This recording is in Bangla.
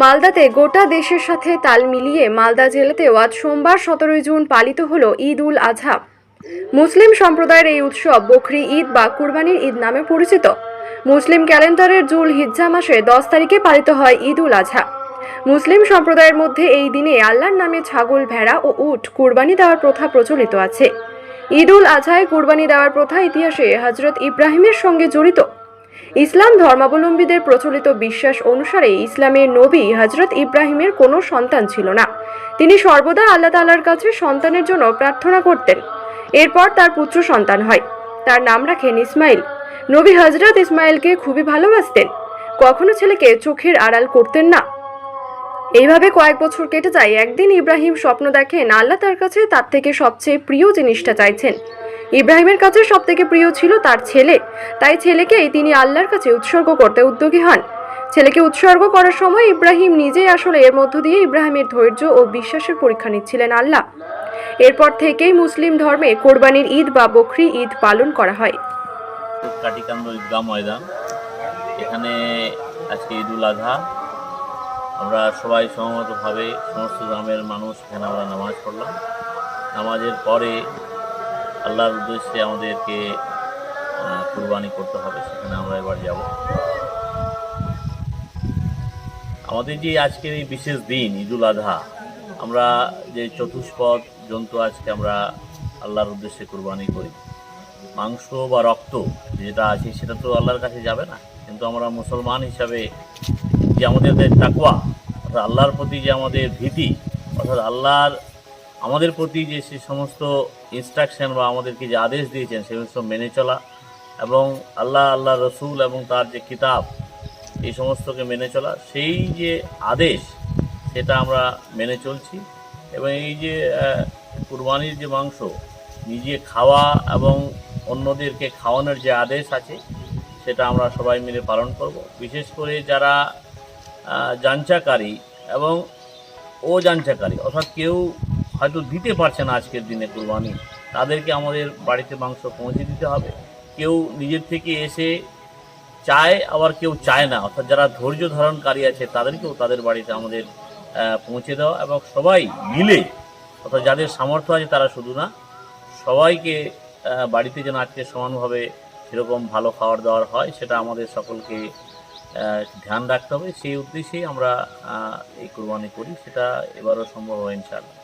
মালদাতে গোটা দেশের সাথে তাল মিলিয়ে মালদা জেলাতেও আজ সোমবার সতেরোই জুন পালিত হলো ঈদ উল আজহা মুসলিম সম্প্রদায়ের এই উৎসব বকরি ঈদ বা কুরবানির ঈদ নামে পরিচিত। মুসলিম ক্যালেন্ডারের জুল হিজ্জা মাসে দশ তারিখে পালিত হয় ঈদ উল আজহা মুসলিম সম্প্রদায়ের মধ্যে এই দিনে আল্লাহর নামে ছাগল, ভেড়া ও উট কুরবানি দেওয়ার প্রথা প্রচলিত আছে। ঈদ উল আজহায় কুরবানি দেওয়ার প্রথা ইতিহাসে হজরত ইব্রাহিমের সঙ্গে জড়িত। ইসলাম ধর্মাবলম্বীদের প্রচলিত বিশ্বাস অনুসারে ইসলামের নবী হজরত ইব্রাহিমের কোনো সন্তান ছিল না। তিনি সর্বদা আল্লাহ তাআলার কাছে সন্তানের জন্য প্রার্থনা করতেন। এরপর তার পুত্র সন্তান হয়। তার নাম রাখেন ইসমাইল। নবী হজরত ইসমাইলকে খুবই ভালোবাসতেন। কখনো ছেলেকে চোখের আড়াল করতেন না। এইভাবে কয়েক বছর কেটে যায়। একদিন ইব্রাহিম স্বপ্ন দেখেন, আল্লাহ তার কাছে তার থেকে সবচেয়ে প্রিয় জিনিসটা চাইছেন। ইব্রাহিমের কাছে সবথেকে প্রিয় ছিল তার ছেলে। তাই ছেলেকেই তিনি আল্লাহর কাছে উৎসর্গ করতে উদ্যোগী হন। ছেলেকে উৎসর্গ করার সময় ইব্রাহিম নিজেই আসলে এর মধ্য দিয়ে ইব্রাহিমের ধৈর্য ও বিশ্বাসের পরীক্ষা নিচ্ছিলেন আল্লাহ। এরপর থেকেই মুসলিম ধর্মে কোরবানির ঈদ বা বকরি ঈদ পালন করা হয়। এখানে আজকে আজহা আমরা সবাই সহমতভাবে সমস্ত গ্রামের মানুষ এখানে আমরা নামাজ পড়লাম। নামাজের পরে আল্লাহর উদ্দেশ্যে আমাদেরকে কুরবানি করতে হবে, সেখানে আমরা এবার যাব। আমাদের যে আজকের এই বিশেষ দিন ঈদ আধা, আমরা যে চতুষ্পদ জন্তু আজকে আমরা আল্লাহর উদ্দেশ্যে কুরবানি করি। মাংস বা রক্ত যেটা আছে, সেটা তো আল্লাহর কাছে যাবে না। কিন্তু আমরা মুসলমান হিসাবে যে আমাদের তাকুয়া অর্থাৎ আল্লাহর প্রতি যে আমাদের ভীতি, অর্থাৎ আল্লাহর আমাদের প্রতি যে সে সমস্ত ইনস্ট্রাকশন বা আমাদেরকে যে আদেশ দিয়েছেন সে সমস্ত মেনে চলা এবং আল্লাহ আল্লাহ রসুল এবং তার যে কিতাব এই সমস্তকে মেনে চলা সেই যে আদেশ সেটা আমরা মেনে চলছি এবং এই যে কুরবানির যে মাংস নিজে খাওয়া এবং অন্যদেরকে খাওয়ানোর যে আদেশ আছে সেটা আমরা সবাই মিলে পালন করব। বিশেষ করে যারা আহ, যাঞ্চাকারী এবং ও যাঞ্চাকারী অর্থাৎ কেউ হয়তো দিতে পারছে না আজকের দিনে কুরবানি। তাদেরকে আমাদের বাড়িতে মাংস পৌঁছে দিতে হবে। কেউ নিজের থেকে এসে চায়, আবার কেউ চায় না। অর্থাৎ যারা ধৈর্য ধারণকারী আছে, তাদেরকেও তাদের বাড়িতে আমাদের পৌঁছে দেওয়া এবং সবাই মিলে, অর্থাৎ যাদের সামর্থ্য আছে তারা শুধু না, সবাইকে বাড়িতে যেন আজকে সমানভাবে সেরকম ভালো খাবার দাওয়ার হয়, সেটা আমাদের সকলকে ধ্যান রাখতে হবে। সেই উদ্দেশ্যেই আমরা এই কোরবানি করি। সেটা এবারও সম্ভব হয় ইনশাআল্লাহ।